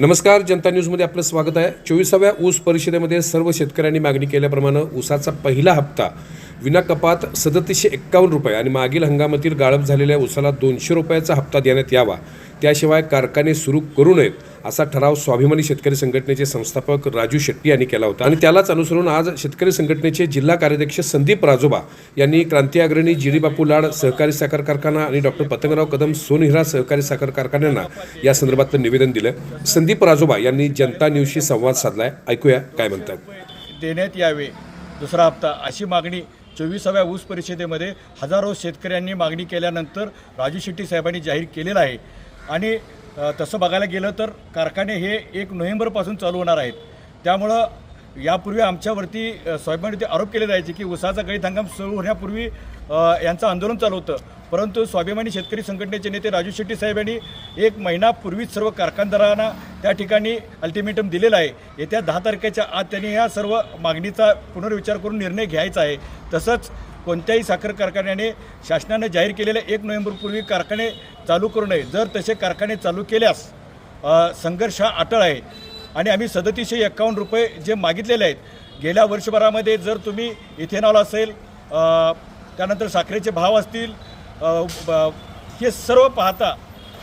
नमस्कार जनता न्यूजमध्ये आपलं स्वागत आहे. चोवीसाव्या ऊस परिषदेमध्ये सर्व शेतकऱ्यांनी मागणी केल्याप्रमाणे ऊसाचा पहिला हप्ता विना कपात सदतीसशे एक्कावन्न रुपये आणि मागील हंगामातील गाळप झालेल्या ऊसाला दोनशे रुपयाचा हप्ता देण्यात यावा. त्याशिवाय कारखाने सुरू करू नयेत. असा ठराव स्वाभिमानी शेतकरी संघटनेचे संस्थापक राजू शेट्टी यांनी केला होता. आणि त्यालाच अनुसरून आज शेतकरी संघटनेचे जिल्हा कार्याध्यक्ष संदीप राजोबा यांनी क्रांती अग्रणी जिरीबापू लाड सहकारी साखर कारखाना आणि डॉक्टर पतंगराव कदम सोनहिरा सहकारी साखर कारखान्यांना या संदर्भातलं निवेदन दिलं. संदीप राजोबा यांनी जनता न्यूजशी संवाद साधलाय. ऐकूया काय म्हणतात. देण्यात यावे. दुसरा हप्ता. अशी मागणी चोवीसाव्या ऊस परिषदेमध्ये हजारो शेतकऱ्यांनी मागणी केल्यानंतर राजू शेट्टी साहेबांनी जाहीर केलेलं आहे. आणि तसं बघायला गेलं तर कारखाने हे एक नोव्हेंबरपासून चालू होणार आहेत. त्यामुळं यापूर्वी आमच्यावरती अ, स्वाभिमानीवरती आरोप केले जायचे की उसाचा गळीत हंगाम सुरू होण्यापूर्वी यांचं आंदोलन चालू होतं. परंतु स्वाभिमानी शेतकरी संघटनेचे नेते राजू शेट्टी साहेब यांनी एक महिनापूर्वीच सर्व कारखानदारांना त्या ठिकाणी अल्टिमेटम दिलेलं आहे. येत्या दहा तारखेच्या आत त्यांनी ह्या सर्व मागणीचा पुनर्विचार करून निर्णय घ्यायचा आहे. तसंच कोणत्याही साखर कारखान्याने शासनानं जाहीर केलेल्या एक नोव्हेंबरपूर्वी कारखाने चालू करू नये. जर तसे कारखाने चालू केल्यास संघर्ष हा अटळ आहे. आणि आम्ही सदतीसशे एक्कावन्न रुपये जे मागितलेले आहेत गेल्या वर्षभरामध्ये जर तुम्ही इथेनॉल असेल त्यानंतर साखरेचे भाव असतील ब- हे सर्व पाहता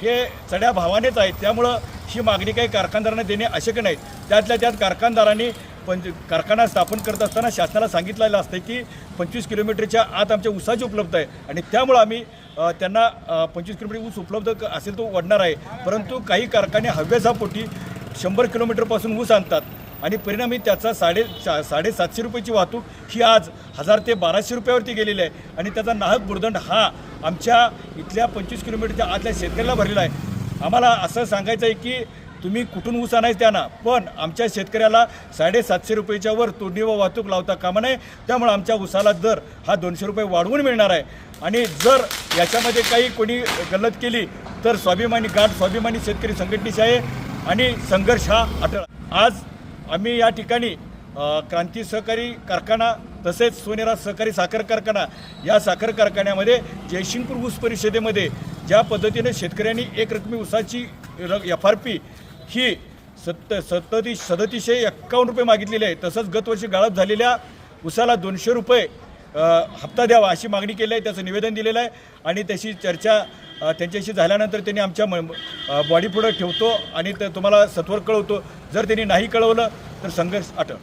हे चढ्या भावानेच आहेत त्यामुळं ही मागणी काही कारखानदारांना देणे अशक्य नाही. त्यातल्या त्यात कारखानदारांनी पंच कारखाना स्थापन करत असताना शासनाला सांगितलेलं असतं की पंचवीस किलोमीटरच्या आत आमच्या ऊसाची उपलब्ध आहे. आणि त्यामुळं आम्ही त्यांना पंचवीस किलोमीटर ऊस उपलब्ध असेल तो वाढणार आहे. परंतु काही कारखाने हव्यासापोटी शंभर किलोमीटरपासून ऊस आणतात आणि परिणामी त्याचा साडे सा साडेसातशे रुपयाची वाहतूक ही आज हजार ते बाराशे रुपयावरती गेलेली आहे. आणि त्याचा नाहक बुरदंड हा आमच्या इथल्या पंचवीस किलोमीटरच्या आतल्या शेतकऱ्याला भरलेला आहे. आम्हाला असं सांगायचं आहे की तुम्ही कुठून ऊस आणायचं त्यांना पण आमच्या शेतकऱ्याला साडेसातशे रुपयेच्या वर तोडणी व वाहतूक लावता कामा नये. त्यामुळे आमच्या ऊसाला दर हा दोनशे रुपये वाढवून मिळणार आहे. आणि जर याच्यामध्ये काही कोणी गल्लत केली तर स्वाभिमानी गाठ स्वाभिमानी शेतकरी संघटनेची आहे आणि संघर्ष हा अटळ. आज आम्ही या ठिकाणी क्रांती सहकारी कारखाना तसेच सोनेरा सहकारी साखर कारखाना या साखर कारखान्यामध्ये जयसिंगपूर ऊस परिषदेमध्ये ज्या पद्धतीने शेतकऱ्यांनी एक रकमी ऊसाची र एफ आर पी ही सत्त सत्ततीस सदतीसशे एक्कावन्न रुपये मागितलेली आहे. तसंच गतवर्षी गाळप झालेल्या ऊसाला दोनशे रुपये हप्ता द्यावा अशी मागणी केली आहे. त्याचं निवेदन दिलेलं आहे. आणि त्याची चर्चा त्यांच्याशी झाल्यानंतर त्यांनी आमच्या म बॉडी पुढं ठेवतो आणि ते तुम्हाला सत्वर कळवतो. जर त्यांनी नाही कळवलं तर संघर्ष अटळ